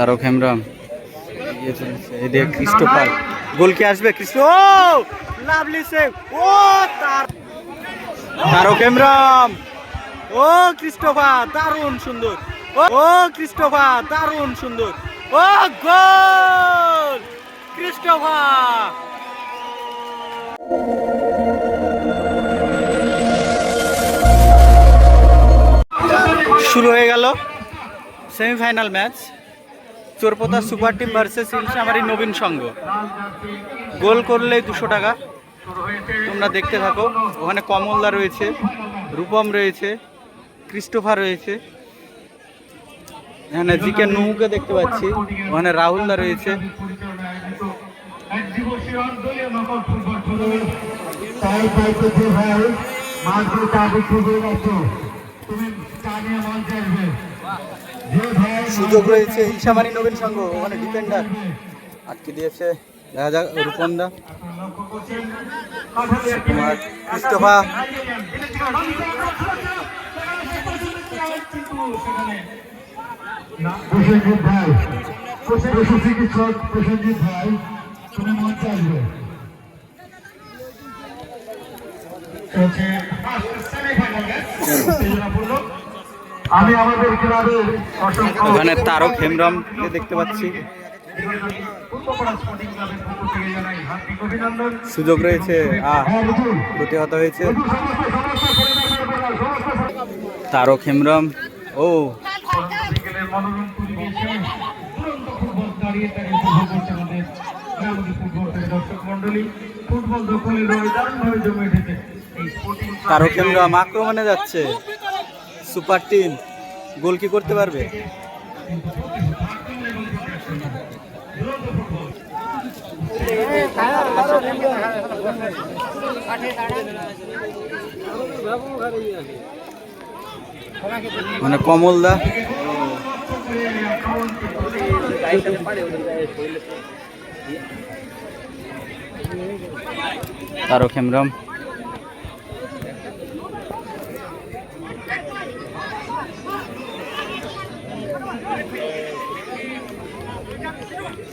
তারক এদিকে Christopher goal কি আসবে? ক্রিস্টো ও লাভলি সেভ ও, তার তারক হেমব্রম ও ক্রিস্টোফার দারুণ সুন্দর। ও ক্রিস্টোফার দারুণ সুন্দর। ও, গোল! ক্রিস্টোফার শুরু হয়ে গেল semifinal match. Chorpota super team versus Ilshamari Nabin Sangha. Goal করলেই দুশো টাকা। তোমরা দেখতে থাকো, ওখানে কমলদা রয়েছে, রূপম রয়েছে, ক্রিস্টোফার রয়েছে। এখানে জিকে নুকে দেখতে পাচ্ছি, ওখানে রাহুলদা রয়েছে। তুমি সুযোগ রয়েছে। ইলশামারি নবীন সংঘ, ওখানে ডিফেন্ডার আটকে দিয়েছে। দেখা যাক প্রসেনজিৎ ভাই পশু চিকিৎসক উত্তেজনাপূর্ণ। আমি আমাদের ক্লাবের ওখানে তারক হেমব্রমকে দেখতে পাচ্ছি। সুযোগ রয়েছে। হ্যাঁ প্রতিহত হয়েছে। তারক হেমব্রম ও। তারক হেমব্রম আক্রমণে যাচ্ছে। সুপার টিম গোল কি করতে পারবে? মানে কমলদা তারক হেমব্রম।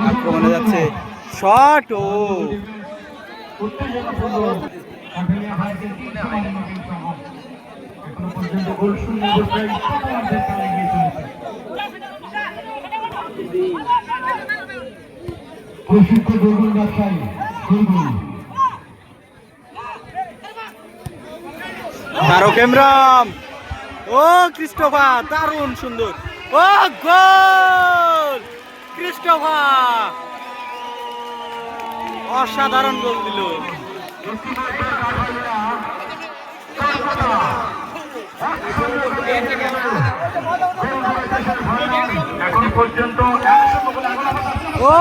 আক্রমণে যাচ্ছে শট ও। প্রসিদ্ধ বেগুন ব্যবসায়ী তারক হেমব্রম ও ক্রিস্টোফার দারুণ সুন্দর। ও গোল! ক্রিস্টোফার! অসাধারণ গোল দিল। এখন পর্যন্ত ও!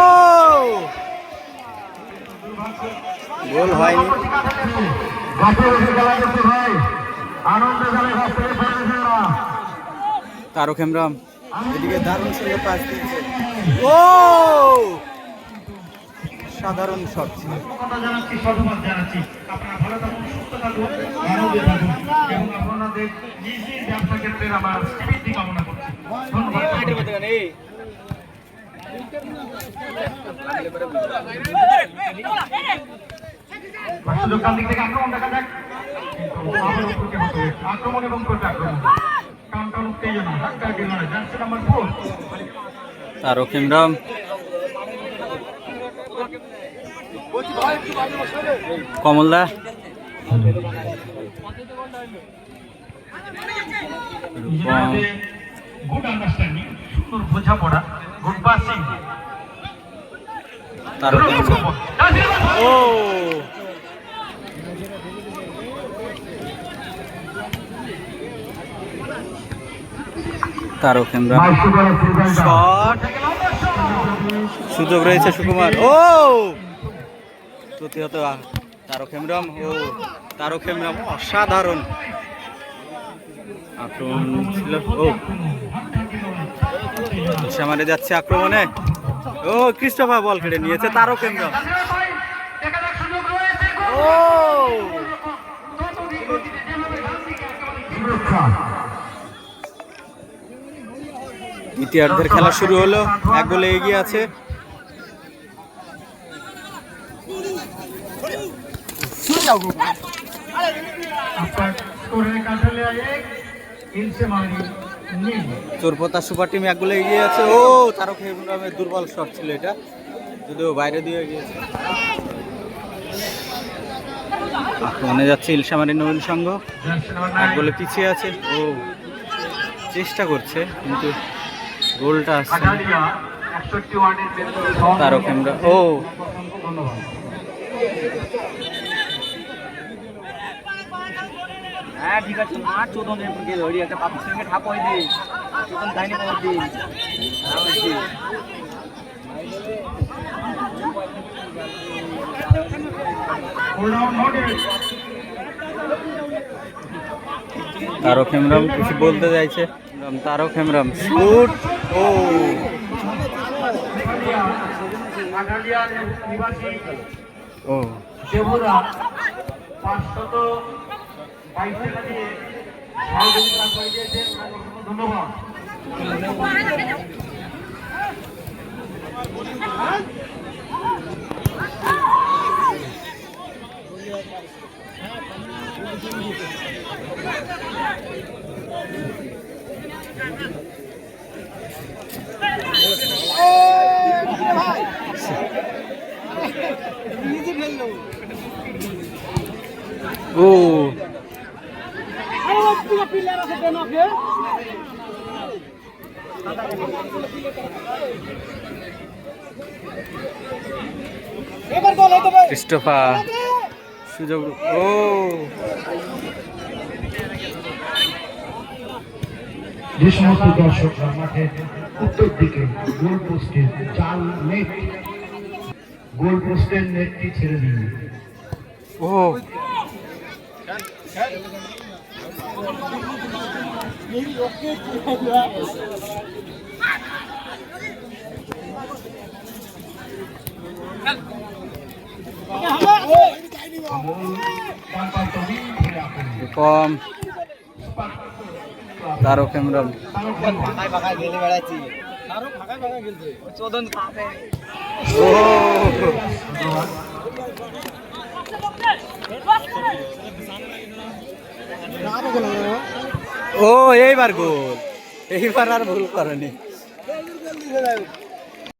গোল হয়নি। তারক হেমব্রম। এদিকে দারুণ সুন্দর পাস দিয়েছে। ও! সাধারণ শট ছিল আক্রমণ এবং প্রতি তারক হেমব্রম কমলদা। তারক ও। হেমব্রম বাইশে শট। সুযোগ রয়েছে সুকুমার। ও! প্রতিহত তারক হেমব্রম ও তারক হেমব্রম অসাধারণ। আক্রমণ ছিল। ও। সামারে যাচ্ছে আক্রমণে। ও ক্রিস্টোফা বল কেড়ে নিয়েছে তারক হেমব্রম ও! দ্বিতীয়ার্ধের খেলা শুরু হলো। এক গোলে এগিয়ে আছে। চোরপতা সুপার টিম এক গোলে এগিয়ে আছে। ও, তারক হেমব্রমের দুর্বল শট ছিল এটা। যদিও বাইরে দিয়ে গিয়েছে। আক্রমণে যাচ্ছে ইলশামারি নবীন সংঘ। এক গোলে পিছিয়ে আছে। ও, চেষ্টা করছে, কিন্তু গোলটা আসছে। তারক হেমব্রম ও। হ্যাঁ ঠিক আছে। চোদন এরপরে ধরি একটা সঙ্গে ঠাপ হয়ে দিই চোদন তারক হেমব্রম কিছু বলতে চাইছে? তারক হেমব্রম শুট ও। ও। ধন্যবাদ। ও। ক্রিস্টোফা সুযোগ ও। যে সমস্ত দর্শকরা মাঠের উত্তর দিকে গোল পোস্টের জাল নেট। গোল পোস্টের নেটটি ছেড়ে দিন। ও। কম। তারক ও ও এইবার গোল এইবার আর ভুল করেনি।